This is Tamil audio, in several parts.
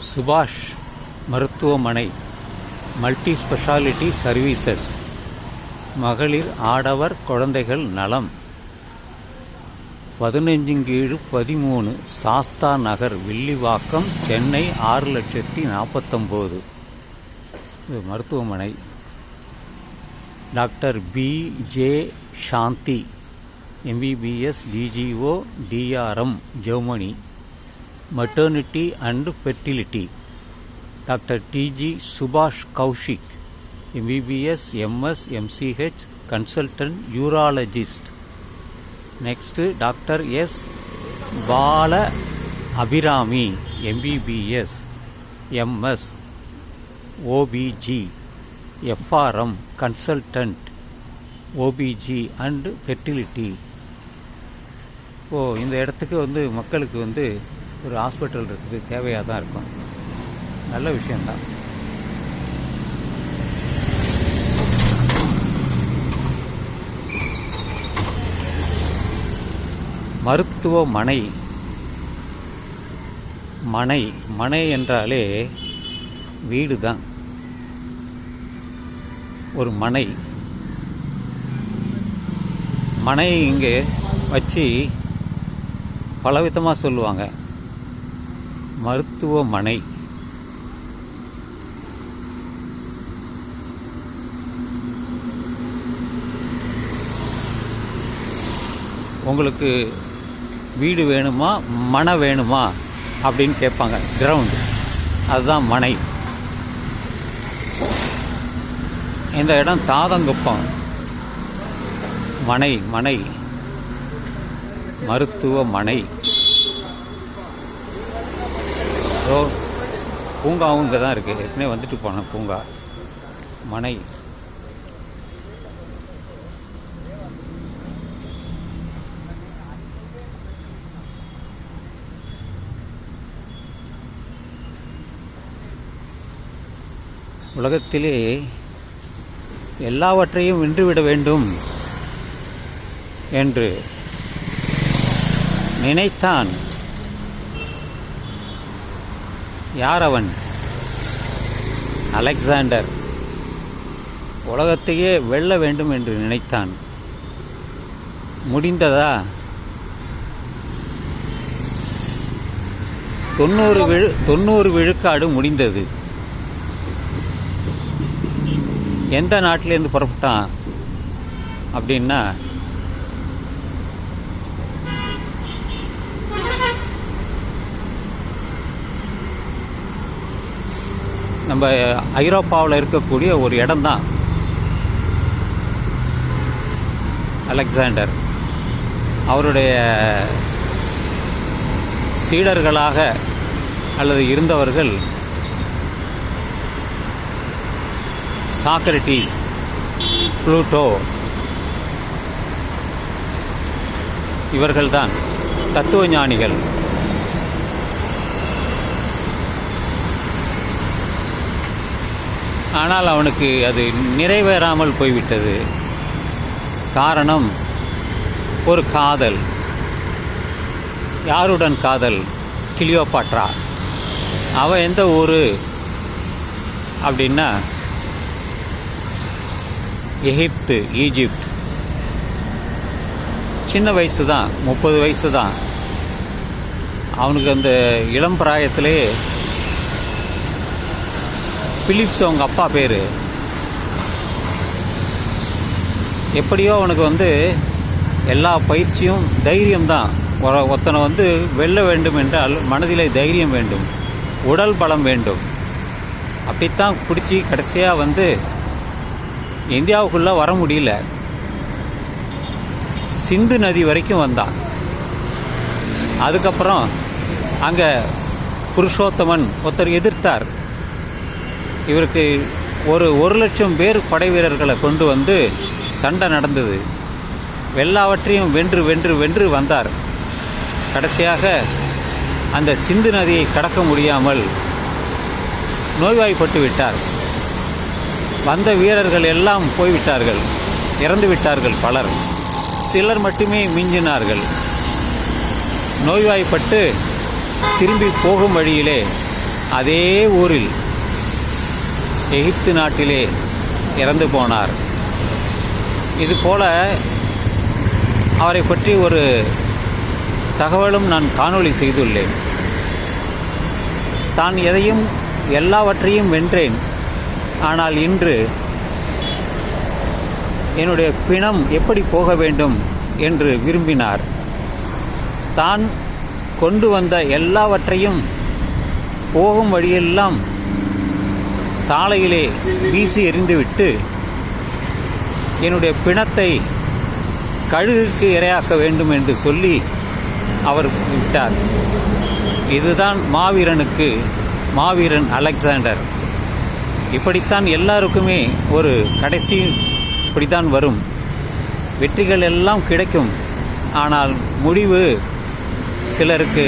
சுபாஷ் மருத்துவமனை மல்டி ஸ்பெஷாலிட்டி சர்வீசஸ் மகளிர் ஆடவர் குழந்தைகள் நலம். பதினஞ்சுங்கீழு பதிமூணு சாஸ்தா நகர் வில்லிவாக்கம் சென்னை ஆறு லட்சத்தி நாற்பத்தொம்போது இது மருத்துவமனை. Doctor P. J. Shanthi MBBS DGO DRM Germany. Maternity and fertility doctor DG Subash Kaushik MBBS MS MCH consultant urologist next doctor S Bala Abirami MBBS MS OBG FRM consultant OBG and fertility ஓ இந்த இடத்துக்கு வந்து மக்களுக்கு வந்து ஒரு ஹாஸ்பிட்டல் இருக்குது தேவையாக தான் இருக்கும். நல்ல விஷயந்தான் மருத்துவமனை மனை மனை என்றாலே வீடு தான் ஒரு மனை. மனை இங்கே வச்சு பலவிதமாக சொல்லுவாங்க. மருத்துவமனை. உங்களுக்கு வீடு வேணுமா மனை வேணுமா அப்படின்னு கேட்பாங்க. கிரவுண்டு அதுதான் மனை. இந்த இடம் தாதங்குப்பம். மனை மனை. மருத்துவமனை. ஸோ பூங்காவும் இங்கே தான் இருக்குது ஏற்கனவே வந்துட்டு போனேன் பூங்கா. மனை. உலகத்திலே எல்லாவற்றையும் வென்றுவிட வேண்டும் என்று நினைத்தான் யார் அவன் அலெக்சாண்டர். உலகத்தையே வெல்ல வேண்டும் என்று நினைத்தான். முடிந்ததா? தொண்ணூறு விழு தொண்ணூறு விழுக்காடு முடிந்தது. எந்த நாட்டிலேருந்து புறப்பட்டான்? அப்படின்னா நம்ம ஐரோப்பாவில் இருக்கக்கூடிய ஒரு இடம்தான். அலெக்சாண்டர். அவருடைய சீடர்களாக அல்லது இருந்தவர்கள் சாக்ரட்டிஸ் புளூட்டோ இவர்கள்தான் தத்துவ ஞானிகள் ஆனால் அவனுக்கு அது நிறைவேறாமல் போய்விட்டது. காரணம் ஒரு காதல். யாருடன் காதல்? கிளியோபாட்ரா. அவன் எந்த ஊர்? அப்படின்னா எகிப்து ஈஜிப்ட் சின்ன வயசு தான் முப்பது வயசு தான் அவனுக்கு அந்த இளம் பிராயத்திலே பிலிப்ஸ் அவங்க அப்பா பேர்? எப்படியோ அவனுக்கு வந்து எல்லா பயிற்சியும் தைரியம்தான். ஒரு ஒருத்தனை வந்து வெல்ல வேண்டும் என்றால் மனதிலே தைரியம் வேண்டும். உடல் பலம் வேண்டும். அப்படித்தான் பிடிச்சி கடைசியாக வந்து இந்தியாவுக்குள்ளே வர முடியல. சிந்து நதி வரைக்கும் வந்தான். அதுக்கப்புறம் அங்கே புருஷோத்தமன் ஒருத்தர் எதிர்த்தார். இவருக்கு ஒரு ஒரு லட்சம் பேர் படை வீரர்களை கொண்டு வந்து சண்டை நடந்தது. எல்லாவற்றையும் வென்று வென்று வென்று வந்தார். கடைசியாக அந்த சிந்து நதியை கடக்க முடியாமல் நோய்வாய்ப்பட்டு விட்டார். வந்த வீரர்கள் எல்லாம் போய்விட்டார்கள். இறந்து விட்டார்கள் பலர். சிலர் மட்டுமே மிஞ்சினார்கள். நோய்வாய்ப்பட்டு திரும்பி போகும் வழியிலே அதே ஊரில் எகிப்து நாட்டிலே இறந்து போனார். இதுபோல அவரை பற்றி ஒரு தகவலும் நான் காணொளி செய்துள்ளேன். தான் எதையும் எல்லாவற்றையும் வென்றேன். ஆனால் இன்று என்னுடைய பிணம் எப்படி போக வேண்டும் என்று விரும்பினார். தான் கொண்டு வந்த எல்லாவற்றையும் போகும் வழியெல்லாம் சாலையிலே வீசி எறிந்துவிட்டு என்னுடைய பிணத்தை கழுகுக்கு இரையாக்க வேண்டும் என்று சொல்லி அவர் விட்டார். இதுதான் மாவீரனுக்கு மாவீரன் அலெக்சாண்டர். இப்படித்தான் எல்லாருக்குமே ஒரு கடைசி இப்படித்தான் வரும். வெற்றிகள் எல்லாம் கிடைக்கும். ஆனால் முடிவு சிலருக்கு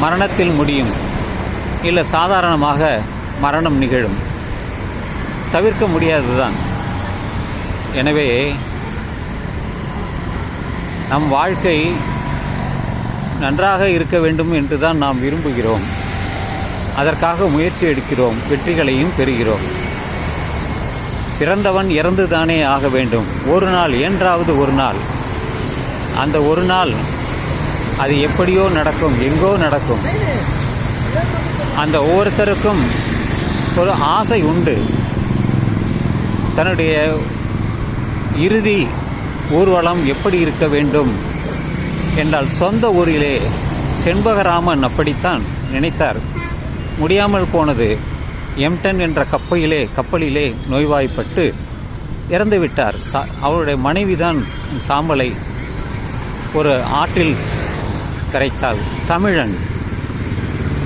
மரணத்தில் முடியும். இல்லை சாதாரணமாக மரணம் நிகழும். தவிர்க்க முடியாதுதான் எனவே நம் வாழ்க்கை நன்றாக இருக்க வேண்டும் என்று தான் நாம் விரும்புகிறோம். அதற்காக முயற்சி எடுக்கிறோம் வெற்றிகளையும் பெறுகிறோம். பிறந்தவன் இறந்துதானே ஆக வேண்டும். ஒரு நாள் என்றாவது ஒரு நாள். அந்த ஒரு நாள் அது எப்படியோ நடக்கும் எங்கோ நடக்கும். அந்த ஒவ்வொருத்தருக்கும் ஒரு ஆசை உண்டு. தன்னுடைய இறுதி ஊர்வலம் எப்படி இருக்க வேண்டும் என்றால் சொந்த ஊரிலே செண்பகராமன் அப்படித்தான் நினைத்தார். முடியாமல் போனது எம்டன் என்ற கப்பலிலே கப்பலிலே நோய்வாய்ப்பட்டு இறந்து விட்டார். சா அவருடைய மனைவிதான் சாம்பலை ஒரு ஆற்றில் கரைத்தாள். தமிழன்.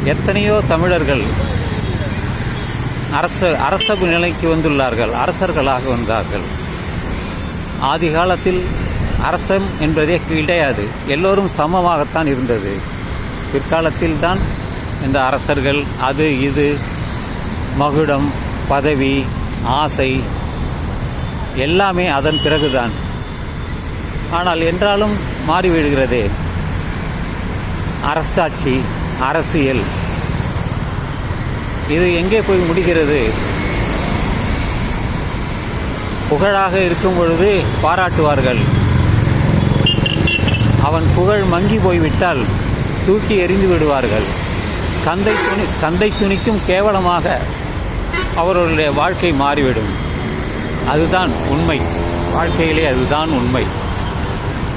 எத்தனையோ தமிழர்கள் அரசர் அரச நிலைக்கு வந்துள்ளார்கள். அரசர்களாக வந்தார்கள். ஆதி காலத்தில் அரசம் என்பதே கிடையாது. எல்லோரும் சமமாகத்தான் இருந்தது. பிற்காலத்தில் தான் இந்த அரசர்கள் அது இது மகுடம் பதவி ஆசை எல்லாமே அதன் பிறகுதான். ஆனால் என்றாலும் மாறிவிடுகிறதே. அரசாட்சி அரசியல். இது எங்கே போய் முடிகிறது? புகழாக இருக்கும் பொழுது பாராட்டுவார்கள். அவன் புகழ் மங்கி போய்விட்டால் தூக்கி எறிந்து விடுவார்கள். கந்தை துணி கந்தை துணிக்கும் கேவலமாக அவர்களுடைய வாழ்க்கை மாறிவிடும். அதுதான் உண்மை. வாழ்க்கையிலே அதுதான் உண்மை.